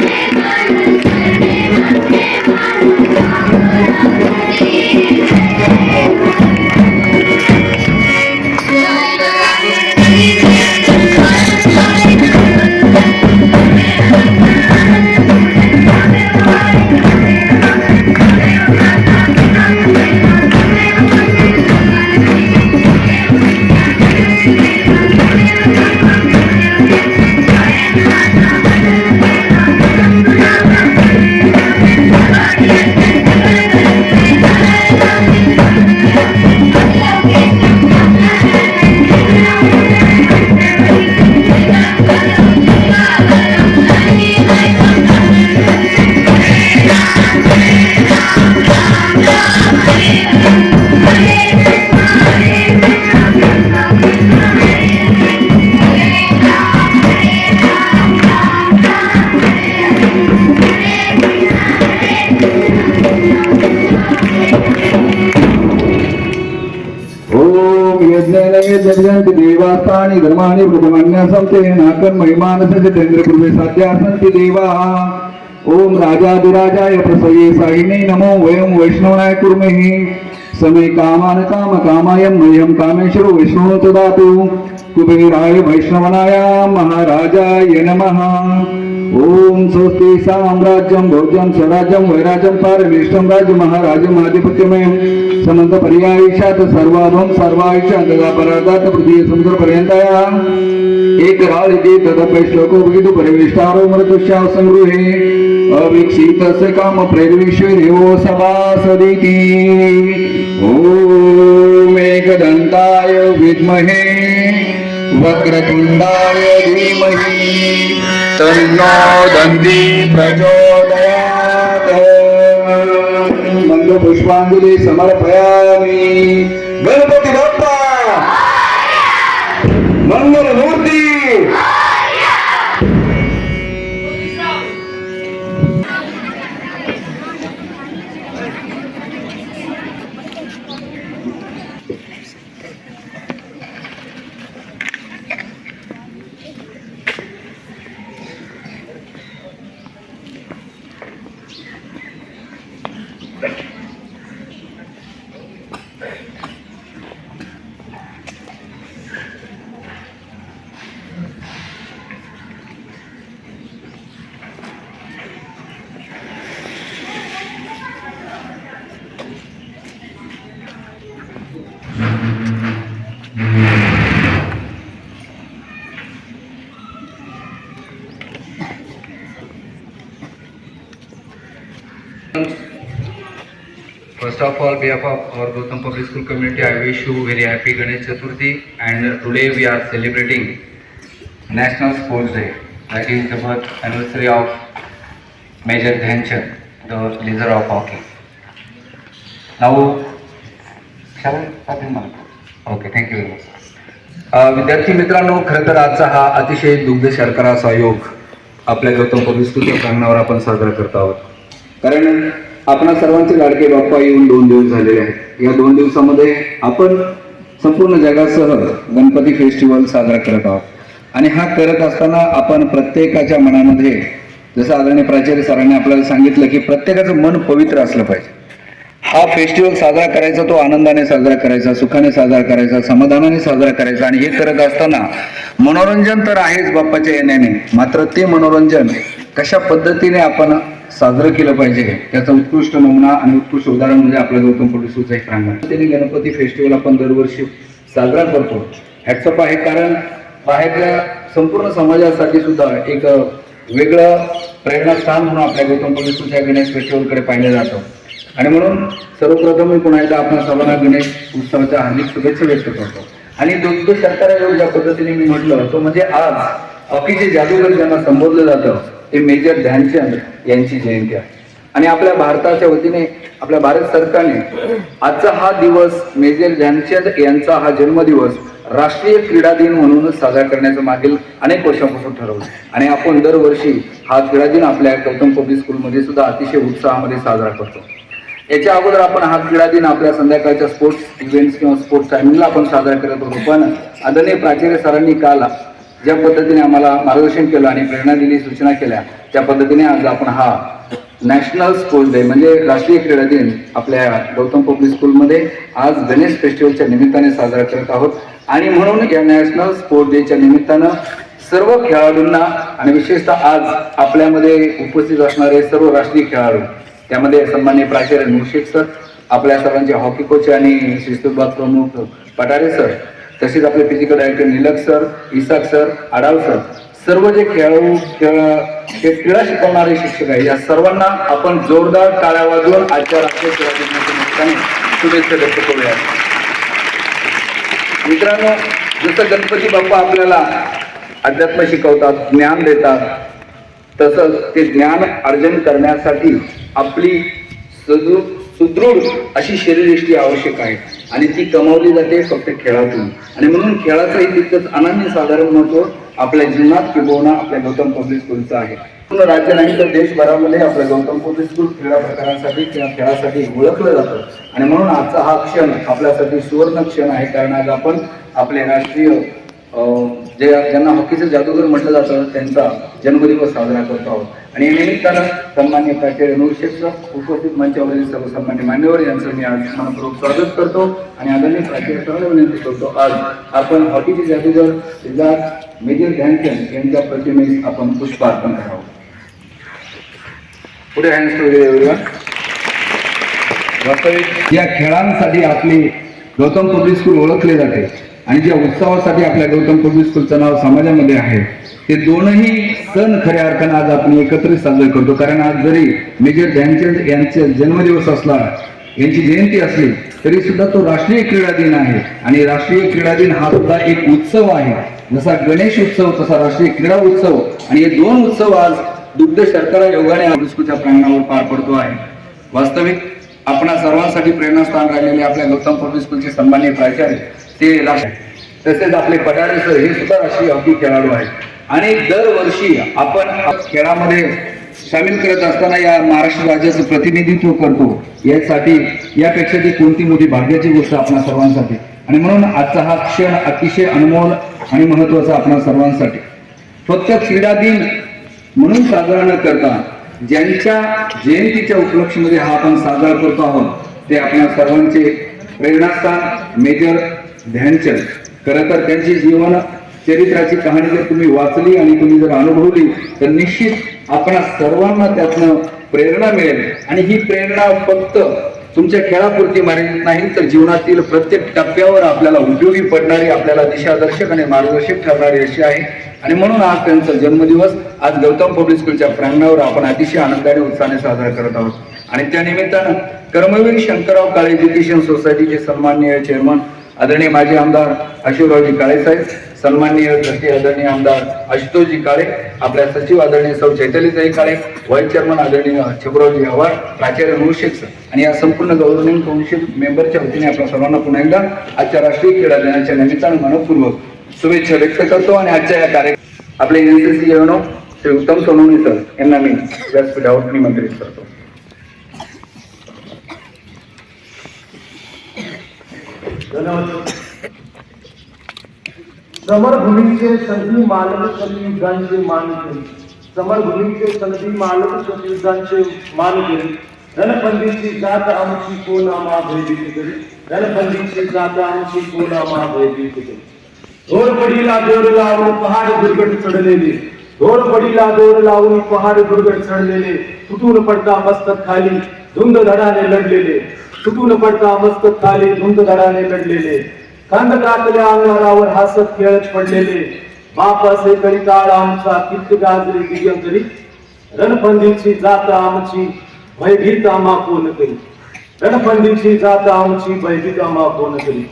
Yeah. यज्ञेन यज्ञन्ति देवास्तानि धर्माणि प्रथमन्यसंते नाकन् महिमानसस्य चन्द्रपूर्वे साध्या सन्ति देवाः ओम राजाधिराजाय प्रसये साहिने नमो वयं वैष्णवाय कुर्महे समे कामान काम कामाय मह्यं कामेश्वरो विष्णु ददातु कुबेराय वैष्णवनाय महाराजाय नमः ओम स्वस्ती साम्राज्यं भोज्यं स्वराज्यं वैराज्यं पारमेष्टं राज्य महाराजम् आधिपत्यमयं समंत पर्यायशात सर्वाभम सर्वायुष्य ददा परादात पृथ्वी समुद्र पर्यंतया एक राळ इति तदपै श्लोको भगितु परिविष्टारो मृतुष्या संगृहे। अविक्षितस्य काम प्रेरविश्वे विद्महे। सभासदिति वक्रतुण्डाय धीमहि। तन्नो दन्ति प्रचोदयात्। मङ्गपुष्पाञ्जलि समर्पयामि। Ganpati Bappa! मङ्गलमूर्ति First of all, behalf of our Gautam Public School community, I wish you very happy Ganesh Chaturthi. And today we are celebrating National Sports Day. That is the birth anniversary of Major Dhyanchand, the leader of hockey. Now, shall I start in Malayalam? Okay, thank you very much. अ, विद्यार्थी मित्रांनो खरं तर आजचा हा अतिशय दुग्ध शर्करा असा योग आपल्या गौतम पब्लिक स्कूलच्या प्रांगणावर आपण साजरा करत आहोत कारण आपणा सर्वांचे लाडके बाप्पा येऊन दोन दिवस झालेले आहेत. या दोन दिवसामध्ये आपण संपूर्ण जगासह गणपती फेस्टिवल साजरा करत आहोत. आणि हा करत असताना आपण प्रत्येकाच्या मनामध्ये जसं आदरणीय प्राचार्य सरांनी आपल्याला सांगितलं की प्रत्येकाचं मन पवित्र असलं पाहिजे. हा फेस्टिवल साजरा करायचा तो आनंदाने साजरा करायचा सुखाने साजरा करायचा समाधानाने साजरा करायचा आणि हे करत असताना मनोरंजन तर आहेच बाप्पाच्या येण्याने. मात्र ते मनोरंजन कशा पद्धतीने आपण साजरं केलं पाहिजे. त्याचा उत्कृष्ट नमुना आणि उत्कृष्ट उदाहरण म्हणजे आपला गौतम पोलिसूचं एक प्रांगण. त्यांनी गणपती फेस्टिवल आपण दरवर्षी साजरा करतो. हॅट्सअप आहे कारण बाहेरच्या संपूर्ण समाजासाठी सुद्धा एक वेगळं प्रेरणास्थान म्हणून आपल्या गौतम पोलिसूच्या गणेश फेस्टिवलकडे पाहिलं जातं. आणि म्हणून सर्वप्रथम मी पुन्हा एकदा आपण सर्वांना गणेश उत्सवाच्या हार्दिक शुभेच्छा व्यक्त करतो. आणि दुग्ध शर्करा योग ज्या पद्धतीने मी म्हटलं तो म्हणजे आज हॉकीचे जादूगर ज्यांना संबोधलं जातं हे मेजर ध्यानचंद यांची जयंती आहे. आणि आपल्या भारताच्या वतीने आपल्या भारत सरकारने आजचा हा दिवस मेजर ध्यानचंद यांचा हा जन्मदिवस राष्ट्रीय क्रीडा दिन म्हणून साजरा करण्याचं मागील अनेक वर्षांपासून ठरवलं. आणि आपण दरवर्षी हा क्रीडा दिन आपल्या गौतम पब्लिक स्कूलमध्ये सुद्धा अतिशय उत्साहामध्ये साजरा करतो. याच्या अगोदर आपण हा क्रीडा दिन आपल्या संध्याकाळच्या स्पोर्ट्स इव्हेंट्स किंवा स्पोर्ट्स टायमिंगला आपण साजरा करत होतो. पण आदरणीय प्राचार्य सरांनी काल ज्या पद्धतीने आम्हाला मार्गदर्शन केलं आणि प्रेरणा दिली सूचना केल्या त्या पद्धतीने आज आपण हा नॅशनल स्पोर्ट्स डे म्हणजे राष्ट्रीय क्रीडा दिन आपल्या गौतम पब्लिक स्कूलमध्ये आज गणेश फेस्टिवलच्या निमित्ताने साजरा करत आहोत. आणि म्हणून या नॅशनल स्पोर्ट्स डेच्या निमित्तानं सर्व खेळाडूंना आणि विशेषतः आज आपल्यामध्ये उपस्थित असणारे सर्व राष्ट्रीय खेळाडू त्यामध्ये सन्मान्य प्राचार्य मुर्शिद सर आपल्या सर्वांचे हॉकी कोच आणि शिस्तुबाग प्रमुख पटारे सर तसेच आपले physical director Nilak sir Isak sir Adav sir सर्व जे खेळाडू खेळ हे क्रीडा शिकवणारे शिक्षक आहे या सर्वांना आपण जोरदार टाळ्या वाजवून आजच्या राष्ट्रीय क्रीडा दिनाच्या निमित्ताने शुभेच्छा व्यक्त करूया. मित्रांनो जसं गणपती बाप्पा आपल्याला अध्यात्म शिकवतात ज्ञान देतात तसंच ते ज्ञान अर्जन करण्यासाठी आपली सुदृढ अशी शरीरदृष्टी आवश्यक आहे. आणि ती कमावली जाते फक्त खेळातून. आणि म्हणून खेळाचंही तितकंच अनन्य साधारण महत्त्व आपल्या जीवनात किंबहुना आपल्या गौतम पब्लिक स्कूलचं आहे. पूर्ण राज्य नाही तर देशभरामध्ये आपल्या गौतम पब्लिक स्कूल क्रीडा प्रकारांसाठी किंवा खेळासाठी ओळखलं जातं. आणि म्हणून आजचा हा क्षण आपल्यासाठी सुवर्ण क्षण आहे कारण आज आपण आपले राष्ट्रीय जे ज्यांना हॉकीचं जादूगर म्हटलं जातं त्यांचा जन्मदिवस साजरा करतो आहोत. आणि निमित्तानं सन्मान्य प्राचार्य अनुशेष उपस्थित मंचावरील सर्व सन्मान्य मान्यवर यांचं मी आज मनपूर्वक स्वागत करतो आणि आदरणीय प्राचार्य विनंती करतो आज आपण हॉकीचे जादूगर सिद्धार्थ मेजर ध्यानचंद यांच्या प्रतिमेस आपण पुष्पार्पण करावं पुढे हँड्स वगैरे वास्तविक या खेळांसाठी आपली गौतम पब्लिक स्कूल ओळखले जाते. आणि ज्या उत्सवासाठी आपल्या गौतम पब्लिक स्कूलचं नाव समाजामध्ये आहे ते दोनही सण खऱ्या अर्थानं आज आपण एकत्रित साजरे करतो. कारण आज जरी मेजर ध्यानचंद यांचा जन्मदिवस असला यांची जयंती असली तरी सुद्धा तो राष्ट्रीय क्रीडा दिन आहे. आणि राष्ट्रीय क्रीडा दिन हा सुद्धा एक उत्सव आहे. जसा गणेश उत्सव तसा राष्ट्रीय क्रीडा उत्सव. आणि हे दोन उत्सव आज दुग्ध शर्करा योगाने स्कूलच्या प्रांगणावर पार पडतो आहे. वास्तविक आपणा सर्वांसाठी प्रेरणास्थान राहिलेले आपल्या गौतम पब्लिक स्कूलचे सन्मान्य प्राचार्य ते राष्ट्र तसेच आपले पटारे सर हे सुद्धा राष्ट्रीय हॉकी खेळाडू आहेत. आणि दरवर्षी आपण खेळामध्ये सामील करत असताना या महाराष्ट्र राज्याचं प्रतिनिधित्व करतो. यासाठी यापेक्षा ती कोणती मोठी भाग्याची गोष्ट आपणा सर्वांसाठी. आणि म्हणून आजचा हा क्षण अतिशय अनमोल आणि महत्त्वाचा आपणा सर्वांसाठी. फक्त क्रीडा दिन म्हणून साजरा न करता ज्यांच्या जयंतीच्या उपलक्षीमध्ये हा आपण साजरा करतो आहोत ते आपल्या सर्वांचे प्रेरणास्थान मेजर ध्यानचंद. खरं तर त्यांची जीवन चरित्राची कहाणी जर तुम्ही वाचली आणि तुम्ही जर अनुभवली तर निश्चित आपण सर्वांना त्यातनं प्रेरणा मिळेल. आणि ही प्रेरणा फक्त तुमच्या खेळापुरती मर्यादित नाही तर जीवनातील प्रत्येक टप्प्यावर आपल्याला उपयोगी पडणारी आपल्याला दिशादर्शक आणि मार्गदर्शक ठरणारी अशी आहे. आणि म्हणून आज त्यांचा जन्मदिवस आज गौतम पब्लिक स्कूलच्या प्रांगणावर आपण अतिशय आनंदाने उत्साहाने साजरा करत आहोत. आणि त्यानिमित्तानं कर्मवीर शंकरराव काळे एज्युकेशन सोसायटीचे सन्माननीय चेअरमन आदरणीय माजी आमदार अशोकरावजी काळे साहेब सन्माननीय ट्रस्टी आदरणीय आमदार आशुतोषजी काळे आपल्या सचिव आदरणीय सौ चैतलीताई काळे व्हाईस चेअरमन आदरणीय छबरावजी आव्हाड प्राचार्य मुळशेख सर. आणि या संपूर्ण गव्हर्निंग काउन्सिल मेंबरच्या वतीने आपल्या सर्वांना पुन्हा एकदा आजच्या राष्ट्रीय क्रीडा दिनाच्या निमित्तानं मनपूर्वक शुभेच्छा व्यक्त करतो आणि आजच्या या कार्यक्रम आपले एनसीसी जवानो श्री उत्तम सोनवणी सर यांना मी व्यासपीठावर निमंत्रित करतो. समरभूमीचे संधी मालक संयुगांचे मान करी समरभूमीचे संधी मालक संयुगांचे मान करी रणपंडीची जात आमची कोणा मा भयभीत करी? रणपंडीची जात आमची कोणामा भयभीत करी? घोर पडीला दोर लावून पहाड दुर्गट चढलेले. दोर पडीला दोर लावून पहाड दुर्गट चढलेले. तुटून पडता मस्तक खाली. धुंद धडाने लढलेले. तुटून पडता मस्तक खाली धुंद धडाने लढलेले. खंड कातल्या अंगारावर हसत खेळत पडलेले. बाप असे करी काळ आमचा किती गाजरी दिगंतरी रणफंदीची जात आमची भयभीत आम्हा कोण करी रणफंदीची जात आमची भयभीत आम्हा कोण करी